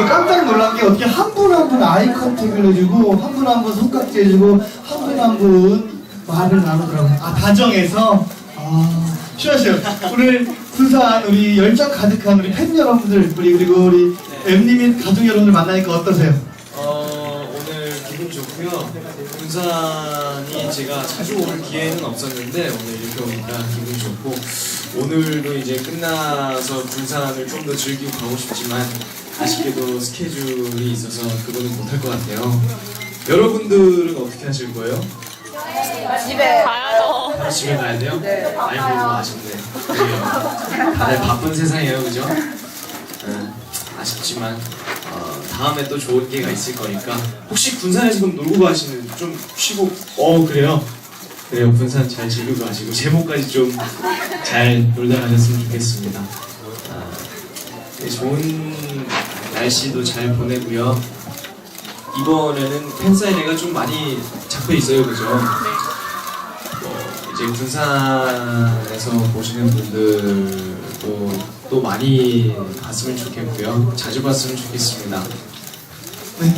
저도 깜짝 놀란 게 어떻게 한 분 한 분 아이 컨택을 해주고 한 분 한 분 손깍지 해주고 한 분 한 분 말을 나누더라고요. 아 다정해서 아 시원 씨 오늘 군산 우리 열정 가득한 우리 팬 여러분들 우리 그리고 우리 엠님이 가족 여러분들 만나니까 어떠세요? 어, 오늘 기분 좋고요. 군산이 제가 자주 올 기회는 없었는데 오늘 이렇게 오니까 기분 좋고 오늘도 이제 끝나서 군산을 좀 더 즐기고 가고 싶지만 아쉽게도 스케줄이 있어서 그거는 못할 것 같아요. 여러분들은 어떻게 하실 거예요? 집에 가야죠. 바로 집에 가야 돼요? 네. 아이고 아쉽네. 그래요. 다들 바쁜 세상이에요, 그죠? 네, 아쉽지만 어, 다음에 또 좋은 기회가 있을 거니까 혹시 군산에 지금 놀고 가시는 좀 쉬고 어 그래요? 그래요 군산 잘 즐기고 가시고 제목까지 좀 잘 놀다 가셨으면 좋겠습니다. 아, 네, 좋은 날씨도 잘 보내고요. 이번에는 팬사인회가 좀 많이 잡혀 있어요, 그죠? 뭐 이제 군산에서 보시는 분들도 또 많이 봤으면 좋겠고요. 자주 봤으면 좋겠습니다. 네.